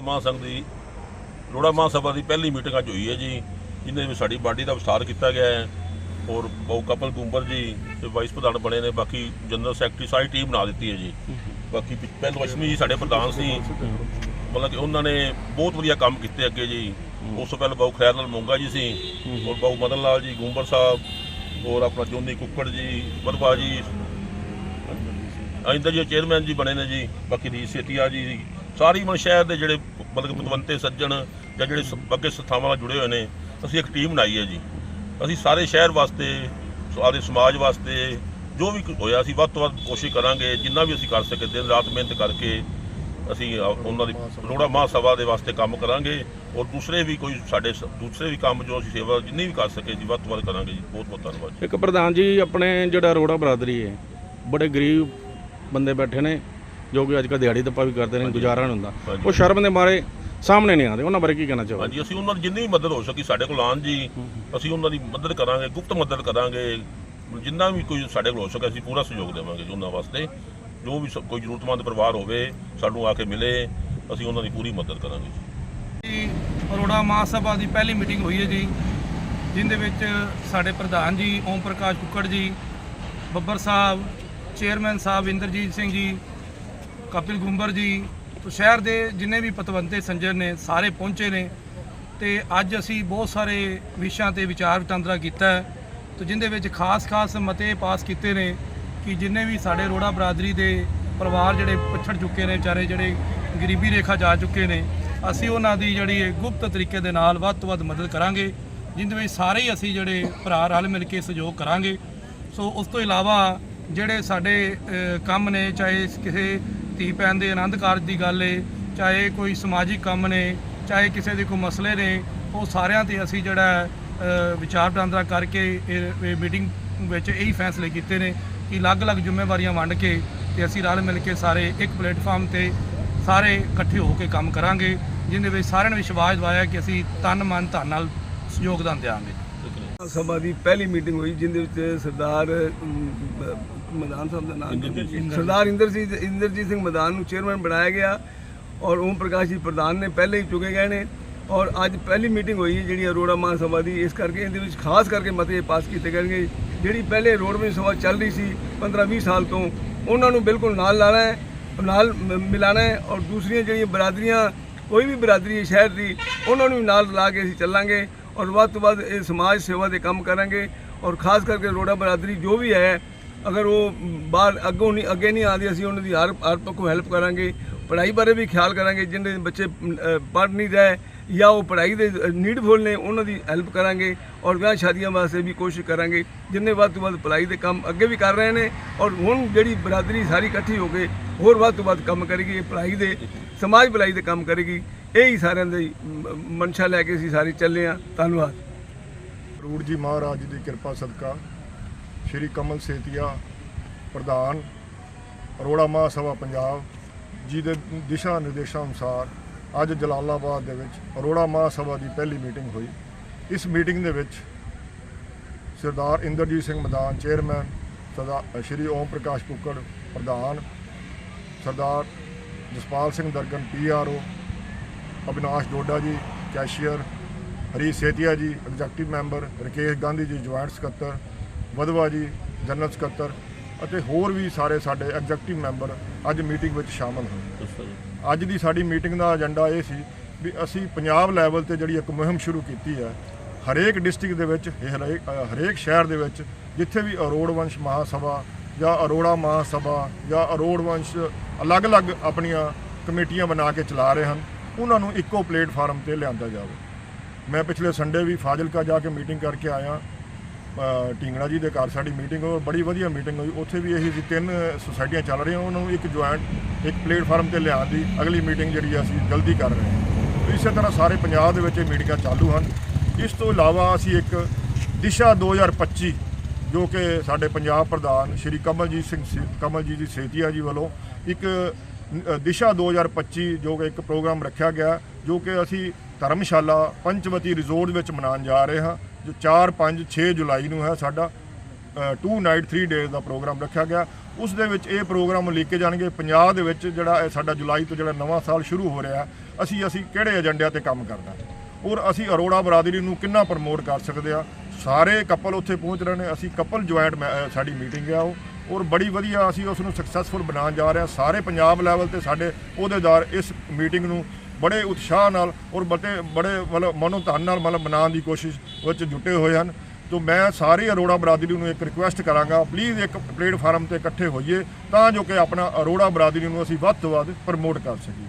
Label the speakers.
Speaker 1: ਮਹਾਂਸੰਘ ਦੀ ਰੋੜਾ ਮਹਾਂਸਭਾ ਦੀ ਪਹਿਲੀ ਮੀਟਿੰਗ ਅੱਜ ਹੋਈ ਹੈ ਜੀ ਜਿਹਦੇ ਵਿੱਚ ਸਾਡੀ ਬਾਡੀ ਦਾ ਵਿਸਥਾਰ ਕੀਤਾ ਗਿਆ ਹੈ, ਔਰ ਬਹੁ ਕਪਲ ਗੁੰਬਰ ਜੀ ਤੇ ਵਾਈਸ ਪ੍ਰਧਾਨ ਬਣੇ ਨੇ, ਬਾਕੀ ਜਨਰਲ ਸੈਕਟਰੀ ਸਾਰੀ ਟੀਮ ਬਣਾ ਦਿੱਤੀ ਹੈ ਜੀ। ਬਾਕੀ ਪਹਿਲ ਵਸ਼ਮੀ ਜੀ ਸਾਡੇ ਪ੍ਰਧਾਨ ਸੀ, ਮਤਲਬ ਕਿ ਉਹਨਾਂ ਨੇ ਬਹੁਤ ਵਧੀਆ ਕੰਮ ਕੀਤੇ ਅੱਗੇ ਜੀ। ਉਸ ਤੋਂ ਪਹਿਲਾਂ ਬਹੁ ਖੈਰ ਲਾਲ ਮੋਂਗਾ ਜੀ ਸੀ, ਔਰ ਬਹੁ ਮਦਨ ਲਾਲ ਜੀ ਗੁੰਬਰ ਸਾਹਿਬ, ਔਰ ਆਪਣਾ ਜੋਨੀ ਕੁੱਕੜ ਜੀ ਵਰਬਾ ਜੀ ਆਇੰਦਾ ਜੀ ਚੇਅਰਮੈਨ ਜੀ ਬਣੇ ਨੇ ਜੀ, ਬਾਕੀ ਦੀ ਸੇਤੀਆ ਜੀ ਸਾਰੀ ਮਨ ਸ਼ਹਿਰ ਦੇ ਜਿਹੜੇ ਮਤਲਬ ਕਿ ਪਤਵੰਤੇ ਸੱਜਣ ਜਾਂ ਜਿਹੜੇ ਸ- ਅੱਗੇ ਸੰਸਥਾਵਾਂ ਨਾਲ ਜੁੜੇ ਹੋਏ ਨੇ, ਅਸੀਂ ਇੱਕ ਟੀਮ ਬਣਾਈ ਹੈ ਜੀ। ਅਸੀਂ ਸਾਰੇ ਸ਼ਹਿਰ ਵਾਸਤੇ ਸਾਰੇ ਸਮਾਜ ਵਾਸਤੇ ਜੋ ਵੀ ਹੋਇਆ, ਅਸੀਂ ਵੱਧ ਤੋਂ ਵੱਧ ਕੋਸ਼ਿਸ਼ ਕਰਾਂਗੇ, ਜਿੰਨਾ ਵੀ ਅਸੀਂ ਕਰ ਸਕੇ, ਦਿਨ ਰਾਤ ਮਿਹਨਤ ਕਰਕੇ ਅਸੀਂ ਉਹਨਾਂ ਦੀ ਰੋੜਾ ਮਹਾਸਭਾ ਦੇ ਵਾਸਤੇ ਕੰਮ ਕਰਾਂਗੇ ਔਰ ਦੂਸਰੇ ਵੀ ਕੋਈ ਸਾਡੇ ਸ- ਦੂਸਰੇ ਵੀ ਕੰਮ ਜੋ ਅਸੀਂ ਸੇਵਾ, ਜਿੰਨੀ ਵੀ ਕਰ ਸਕੇ ਜੀ ਵੱਧ ਤੋਂ ਵੱਧ ਕਰਾਂਗੇ ਜੀ। ਬਹੁਤ ਬਹੁਤ ਧੰਨਵਾਦ
Speaker 2: ਇੱਕ ਪ੍ਰਧਾਨ ਜੀ, ਆਪਣੇ ਜਿਹੜਾ ਰੋੜਾ ਬਰਾਦਰੀ ਹੈ, ਬੜੇ ਗਰੀਬ ਬੰਦੇ ਬੈਠੇ ਨੇ। ਜੋ ਕਿ ਅੱਜ ਕੱਲ੍ਹ ਦਿਹਾੜੀ ਦੱਪਾ ਵੀ ਕਰਦੇ ਨੇ ਗੁਜ਼ਾਰਾ ਨਹੀਂ ਹੁੰਦਾ। ਉਹ ਸ਼ਰਮ ਦੇ ਮਾਰੇ ਸਾਹਮਣੇ ਨਹੀਂ ਆਉਂਦੇ ਉਹਨਾਂ ਬਾਰੇ ਕੀ ਕਹਿਣਾ ਚਾਹੋਗੇ?
Speaker 1: ਹਾਂਜੀ ਅਸੀਂ ਉਹਨਾਂ ਦੀ ਜਿੰਨੀ ਵੀ ਮਦਦ ਹੋ ਸਕੀ ਸਾਡੇ ਕੋਲ ਆਉਣ ਜੀ ਅਸੀਂ ਉਹਨਾਂ ਦੀ ਮਦਦ ਕਰਾਂਗੇ ਗੁਪਤ ਮਦਦ ਕਰਾਂਗੇ। ਜਿੰਨਾ ਵੀ ਕੋਈ ਸਾਡੇ ਕੋਲ ਹੋ ਸਕੇ ਅਸੀਂ ਪੂਰਾ ਸਹਿਯੋਗ ਦੇਵਾਂਗੇ ਉਹਨਾਂ ਵਾਸਤੇ। ਜੋ ਵੀ ਕੋਈ ਜ਼ਰੂਰਤਮੰਦ ਪਰਿਵਾਰ ਹੋਵੇ ਸਾਨੂੰ ਆ ਕੇ ਮਿਲੇ ਅਸੀਂ ਉਹਨਾਂ ਦੀ ਪੂਰੀ ਮਦਦ ਕਰਾਂਗੇ ਜੀ।
Speaker 3: ਜੀ ਅਰੋੜਾ ਮਹਾਸਭਾ ਦੀ ਪਹਿਲੀ ਮੀਟਿੰਗ ਹੋਈ ਹੈ ਜੀ ਜਿੰਦੇ ਵਿੱਚ ਸਾਡੇ ਪ੍ਰਧਾਨ ਜੀ ਓਮ ਪ੍ਰਕਾਸ਼ ਕੁੱਕੜ ਜੀ ਬੱਬਰ ਸਾਹਿਬ ਚੇਅਰਮੈਨ ਸਾਹਿਬ ਇੰਦਰਜੀਤ ਸਿੰਘ ਜੀ ਕਪਿਲ ਗੁੰਬਰ ਜੀ, ਤੋਂ ਸ਼ਹਿਰ ਦੇ ਜਿੰਨੇ ਵੀ ਪਤਵੰਤੇ ਸੰਜਰ ਨੇ, ਸਾਰੇ ਪਹੁੰਚੇ ਨੇ। ਤੇ ਅੱਜ ਅਸੀਂ ਬਹੁਤ ਸਾਰੇ ਵਿਸ਼ਿਆਂ ਤੇ ਵਿਚਾਰ ਵਟਾਂਦਰਾ ਕੀਤਾ ਹੈ, ਤੇ ਜਿੰਦੇ ਵਿੱਚ ਖਾਸ-ਖਾਸ ਮਤੇ ਪਾਸ ਕੀਤੇ ਨੇ ਕਿ ਜਿੰਨੇ ਵੀ ਸਾਡੇ ਰੋੜਾ ਬਰਾਦਰੀ ਦੇ ਪਰਿਵਾਰ ਜਿਹੜੇ ਪਛੜ ਚੁੱਕੇ ਨੇ, ਵਿਚਾਰੇ ਜਿਹੜੇ ਗਰੀਬੀ ਰੇਖਾ ਜਾ ਚੁੱਕੇ ਨੇ, ਅਸੀਂ ਉਹਨਾਂ ਦੀ ਜਿਹੜੀ ਗੁਪਤ ਤਰੀਕੇ ਦੇ ਨਾਲ ਵੱਧ ਤੋਂ ਵੱਧ ਮਦਦ ਕਰਾਂਗੇ, ਜਿੰਦੇ ਵਿੱਚ ਸਾਰੇ ਹੀ ਅਸੀਂ ਜਿਹੜੇ ਭਰਾ ਰਲ ਮਿਲ ਕੇ ਸਹਿਯੋਗ ਕਰਾਂਗੇ। ਸੋ ਉਸ ਤੋਂ ਇਲਾਵਾ ਜਿਹੜੇ ਸਾਡੇ ਕੰਮ ਨੇ, ਚਾਹੇ ਕਿਸੇ ਧੀ ਭੈਣ ਦੇ ਆਨੰਦ ਕਾਰਜ ਦੀ ਗੱਲ ਏ ਚਾਹੇ ਕੋਈ ਸਮਾਜਿਕ ਕੰਮ ਨੇ ਚਾਹੇ ਕਿਸੇ ਦੇ ਕੋਈ ਮਸਲੇ ਨੇ ਉਹ ਸਾਰਿਆਂ ਤੇ ਅਸੀਂ ਜਿਹੜਾ ਵਿਚਾਰ ਵਟਾਂਦਰਾ ਕਰਕੇ ਇਹ ਮੀਟਿੰਗ ਵਿੱਚ ਇਹੀ ਫੈਸਲੇ ਕੀਤੇ ਨੇ ਕਿ ਅਲੱਗ-ਅਲੱਗ ਜ਼ਿੰਮੇਵਾਰੀਆਂ ਵੰਡ ਕੇ ਤੇ ਅਸੀਂ ਰਲ ਮਿਲ ਕੇ ਸਾਰੇ ਇੱਕ ਪਲੇਟਫਾਰਮ ਤੇ ਸਾਰੇ ਇਕੱਠੇ ਹੋ ਕੇ ਕੰਮ ਕਰਾਂਗੇ ਜਿਹਦੇ ਵਿੱਚ ਸਾਰਿਆਂ ਨੂੰ ਵਿਸ਼ਵਾਸ ਦਿਵਾਇਆ ਕਿ ਅਸੀਂ ਤਨ ਮਨ ਧਨ ਨਾਲ ਯੋਗਦਾਨ ਦੇਵਾਂਗੇ
Speaker 4: ਸਭਾ ਦੀ ਪਹਿਲੀ ਮੀਟਿੰਗ ਹੋਈ ਜਿੰਦੇ ਵਿੱਚ ਸਰਦਾਰ ਮਦਾਨ ਸਾਹਿਬ ਦਾ ਨਾਮ ਸਰਦਾਰ ਇੰਦਰ ਸਿੰਘ ਇੰਦਰਜੀਤ ਸਿੰਘ ਮਦਾਨ ਨੂੰ ਚੇਅਰਮੈਨ ਬਣਾਇਆ ਗਿਆ ਔਰ ਓਮ ਪ੍ਰਕਾਸ਼ ਜੀ ਪ੍ਰਧਾਨ ਨੇ ਪਹਿਲੇ ਹੀ ਚੁਗੇ ਗਏ ਨੇ ਔਰ ਅੱਜ ਪਹਿਲੀ ਮੀਟਿੰਗ ਹੋਈ ਹੈ ਜਿਹੜੀ ਅਰੋੜਾ ਮਹਾਂ ਸਭਾ ਦੀ। ਇਸ ਕਰਕੇ ਇਹਦੇ ਵਿੱਚ ਖਾਸ ਕਰਕੇ ਮਤੇ ਪਾਸ ਕੀਤੇ ਗਏ ਜਿਹੜੀ ਪਹਿਲੇ ਰੋਡਵੇਜ਼ ਸਭਾ ਚੱਲ ਰਹੀ ਸੀ 15-20 ਸਾਲ ਤੋਂ ਉਹਨਾਂ ਨੂੰ ਬਿਲਕੁਲ ਨਾਲ ਲਾਣਾ ਹੈ ਨਾਲ ਮਿਲਾਣਾ ਹੈ ਔਰ ਦੂਸਰੀਆਂ ਜਿਹੜੀਆਂ ਬਰਾਦਰੀਆਂ ਕੋਈ ਵੀ ਬਰਾਦਰੀ ਹੈ ਸ਼ਹਿਰ ਦੀ ਉਹਨਾਂ ਨੂੰ ਵੀ ਨਾਲ ਲਾ ਕੇ ਅਸੀਂ ਚੱਲਾਂਗੇ ਔਰ ਵੱਧ ਤੋਂ ਵੱਧ ਇਹ ਸਮਾਜ ਸੇਵਾ ਦੇ ਕੰਮ ਕਰਾਂਗੇ ਔਰ ਖਾਸ ਕਰਕੇ ਰੋੜਾ ਬਰਾਦਰੀ ਜੋ ਵੀ ਹੈ ਅਗਰ ਉਹ ਬਾਹਰ ਅੱਗੋਂ ਨਹੀਂ ਅੱਗੇ ਨਹੀਂ ਆਉਂਦੀ, ਅਸੀਂ ਉਹਨਾਂ ਦੀ ਹਰ ਹਰ ਪੱਖੋਂ ਹੈਲਪ ਕਰਾਂਗੇ, ਪੜ੍ਹਾਈ ਬਾਰੇ ਵੀ ਖਿਆਲ ਕਰਾਂਗੇ ਜਿਹਦੇ ਬੱਚੇ ਪੜ੍ਹ ਨਹੀਂ ਰਹੇ ਜਾਂ ਉਹ ਪੜ੍ਹਾਈ ਦੇ ਨੀਡਫੁਲ ਨੇ, ਉਹਨਾਂ ਦੀ ਹੈਲਪ ਕਰਾਂਗੇ ਔਰ ਵਿਆਹ ਸ਼ਾਦੀਆਂ ਵਾਸਤੇ ਵੀ ਕੋਸ਼ਿਸ਼ ਕਰਾਂਗੇ, ਜਿੰਨੇ ਵੱਧ ਤੋਂ ਵੱਧ ਪੜ੍ਹਾਈ ਦੇ ਕੰਮ ਅੱਗੇ ਵੀ ਕਰ ਰਹੇ ਨੇ ਔਰ ਹੁਣ ਜਿਹੜੀ ਬਰਾਦਰੀ ਸਾਰੀ ਇਕੱਠੀ ਹੋ ਕੇ ਹੋਰ ਵੱਧ ਤੋਂ ਵੱਧ ਕੰਮ ਕਰੇਗੀ ਪੜ੍ਹਾਈ ਦੇ, ਸਮਾਜ ਭਲਾਈ ਦੇ ਕੰਮ ਕਰੇਗੀ, ਇਹ ਹੀ ਸਾਰਿਆਂ ਦੀ ਮ- ਮਨਸ਼ਾ ਲੈ ਕੇ ਅਸੀਂ ਸਾਰੇ ਚੱਲੇ ਆ ਧੰਨਵਾਦ।
Speaker 5: ਰੂੜ ਜੀ ਮਹਾਰਾਜ ਦੀ ਕਿਰਪਾ ਸਦਕਾ ਸ਼੍ਰੀ ਕਮਲ ਸੇਤੀਆ ਪ੍ਰਧਾਨ, ਅਰੋੜਾ ਮਹਾਸਭਾ ਪੰਜਾਬ, ਜੀ ਦੇ ਦਿਸ਼ਾ ਨਿਰਦੇਸ਼ਾਂ ਅਨੁਸਾਰ ਅੱਜ ਜਲਾਲਾਬਾਦ ਦੇ ਵਿੱਚ ਅਰੋੜਾ ਮਹਾਸਭਾ ਦੀ ਪਹਿਲੀ ਮੀਟਿੰਗ ਹੋਈ। ਇਸ ਮੀਟਿੰਗ ਦੇ ਵਿੱਚ ਸਰਦਾਰ ਇੰਦਰਜੀਤ ਸਿੰਘ ਮਦਾਨ ਚੇਅਰਮੈਨ, ਸਰਦਾਰ ਸ਼੍ਰੀ ਓਮ ਪ੍ਰਕਾਸ਼ ਕੁੱਕੜ ਪ੍ਰਧਾਨ, ਸਰਦਾਰ ਜਸਪਾਲ ਸਿੰਘ ਦਰਗਨ ਪੀਆਰਓ ਅਵਿਨਾਸ਼ ਡੋਡਾ ਜੀ, ਕੈਸ਼ੀਅਰ ਹਰੀ ਸੇਤੀਆ ਜੀ, executive member, Rakesh Gandhi ji, joint ਸਕੱਤਰ ਵਧਵਾ ਜੀ ਜਨਰਲ ਸਕੱਤਰ ਅਤੇ ਹੋਰ ਵੀ ਸਾਰੇ ਸਾਡੇ ਐਗਜ਼ੈਕਟਿਵ ਮੈਂਬਰ ਅੱਜ ਮੀਟਿੰਗ ਵਿੱਚ ਸ਼ਾਮਲ ਹੋਏ ਅੱਜ ਦੀ ਸਾਡੀ ਮੀਟਿੰਗ ਦਾ ਏਜੰਡਾ ਇਹ ਸੀ ਵੀ ਅਸੀਂ ਪੰਜਾਬ ਲੈਵਲ ਤੇ ਜਿਹੜੀ ਇੱਕ ਮੁਹਿੰਮ ਸ਼ੁਰੂ ਕੀਤੀ ਹੈ ਹਰੇਕ ਡਿਸਟ੍ਰਿਕਟ ਦੇ ਵਿੱਚ ਹਰੇਕ ਸ਼ਹਿਰ ਦੇ ਵਿੱਚ ਜਿੱਥੇ ਵੀ ਅਰੋੜ ਵੰਸ਼ ਮਹਾਸਭਾ ਜਾਂ ਅਰੋੜਾ ਮਹਾਸਭਾ ਜਾਂ ਅਰੋੜ ਵੰਸ਼ ਅਲੱਗ-ਅਲੱਗ ਆਪਣੀਆਂ ਕਮੇਟੀਆਂ ਬਣਾ ਕੇ ਚਲਾ ਰਹੇ ਹਨ ਉਹਨਾਂ ਨੂੰ ਇੱਕੋ ਪਲੇਟਫਾਰਮ ਤੇ ਲਿਆਂਦਾ ਜਾਵੇ। ਮੈਂ ਪਿਛਲੇ ਸੰਡੇ ਵੀ ਫਾਜ਼ਿਲਕਾ ਜਾ ਕੇ ਮੀਟਿੰਗ ਕਰਕੇ ਆਇਆ ਅ, ਜੀ ਦੇ ਘਰ ਸਾਡੀ ਮੀਟਿੰਗ ਹੋਈ ਬੜੀ ਵਧੀਆ ਮੀਟਿੰਗ ਹੋਈ। ਉੱਥੇ ਵੀ ਇਹੀ ਸੀ ਤਿੰਨ ਸੁਸਾਇਟੀਆਂ ਚੱਲ ਰਹੀਆਂ ਉਹਨਾਂ ਨੂੰ ਇੱਕ ਜੁਆਇੰਟ ਇੱਕ ਪਲੇਟਫਾਰਮ ਤੇ ਲਿਆਉਣ ਦੀ ਅਗਲੀ ਮੀਟਿੰਗ ਜਿਹੜੀ ਆ ਅਸੀਂ ਜਲਦੀ ਕਰ ਰਹੇ ਹਾਂ। ਇਸੇ ਤਰ੍ਹਾਂ ਸਾਰੇ ਪੰਜਾਬ ਦੇ ਵਿੱਚ ਇਹ ਮੀਟਿੰਗਾਂ ਚਾਲੂ ਹਨ। ਇਸ ਤੋਂ ਇਲਾਵਾ ਅਸੀਂ ਇੱਕ ਦਿਸ਼ਾ 2025 ਜੋ ਕਿ ਸਾਡੇ ਪੰਜਾਬ ਪ੍ਰਧਾਨ ਸ਼੍ਰੀ ਕਮਲਜੀਤ ਸਿੰਘ ਸੀ- ਕਮਲਜੀਤ ਜੀ ਸੇਤੀਆ ਜੀ ਵੱਲੋਂ ਇੱਕ ਅ, ਦਿਸ਼ਾ 2025 ਜੋ ਕਿ ਇੱਕ ਪ੍ਰੋਗਰਾਮ ਰੱਖਿਆ ਗਿਆ ਜੋ ਕਿ ਅਸੀਂ ਧਰਮਸ਼ਾਲਾ ਪੰਚਵਤੀ ਰਿਜ਼ੋਰਟ ਵਿੱਚ ਮਨਾਉਣ ਜਾ ਰਹੇ ਹਾਂ, ਜੋ 4 5 6 ਜੁਲਾਈ ਨੂੰ ਹੈ ਸਾਡਾ 2 ਨਾਈਟ 3 ਡੇਜ਼ ਦਾ ਪ੍ਰੋਗਰਾਮ ਰੱਖਿਆ ਗਿਆ। ਉਸ ਦੇ ਵਿੱਚ ਇਹ ਪ੍ਰੋਗਰਾਮ ਲਿਖੇ ਜਾਣਗੇ। ਪੰਜਾਬ ਦੇ ਵਿੱਚ ਜਿਹੜਾ ਇਹ ਸਾਡਾ ਜੁਲਾਈ ਤੋਂ ਜਿਹੜਾ ਨਵਾਂ ਸਾਲ ਸ਼ੁਰੂ ਹੋ ਰਿਹਾ, ਅਸੀਂ ਅਸੀਂ ਕਿਹੜੇ ਏਜੰਡਿਆਂ ਤੇ ਕੰਮ ਕਰਨਾ? ਔਰ ਅਸੀਂ ਅਰੋੜਾ ਬਰਾਦਰੀ ਨੂੰ ਕਿੰਨਾ ਪ੍ਰਮੋਟ ਕਰ ਸਕਦੇ ਆ ਸਾਰੇ ਕਪਲ ਉੱਥੇ ਪਹੁੰਚ ਰਹੇ ਨੇ। ਅਸੀਂ ਕਪਲ ਜੁਆਇੰਟ ਸਾਡੀ ਮੀਟਿੰਗ ਆ ਉਹ। ਔਰ ਬੜੀ ਵਧੀਆ ਅਸੀਂ ਉਸ ਨੂੰ ਸਕਸੈਸਫੁਲ ਬਣਾਉਣ ਜਾ ਰਹੇ ਹਾਂ। ਸਾਰੇ ਪੰਜਾਬ ਲੈਵਲ ਤੇ ਸਾਡੇ ਅਹੁਦੇਦਾਰ ਇਸ ਮੀਟਿੰਗ ਨੂੰ ਬੜੇ ਉਤਸ਼ਾਹ ਨਾਲ ਔਰ ਬੜੇ ਬੜੇ ਮਤਲਬ ਮਨੋ ਧਨ ਨਾਲ ਮਤਲਬ ਮਨਾਉਣ ਦੀ ਕੋਸ਼ਿਸ਼ ਵਿੱਚ ਜੁਟੇ ਹੋਏ ਹਨ। ਤੋ ਮੈਂ ਸਾਰੇ ਅਰੋੜਾ ਬਰਾਦਰੀ ਨੂੰ ਇੱਕ ਰਿਕੁਐਸਟ ਕਰਾਂਗਾ ਪਲੀਜ਼ ਇੱਕ ਪਲੇਟਫਾਰਮ ਤੇ ਇਕੱਠੇ ਹੋਈਏ ਤਾਂ ਜੋ ਕਿ ਆਪਣਾ ਅਰੋੜਾ ਬਰਾਦਰੀ ਨੂੰ ਅਸੀਂ ਵੱਧ ਤੋਂ ਵੱਧ ਪ੍ਰਮੋਟ ਕਰ ਸਕੀਏ।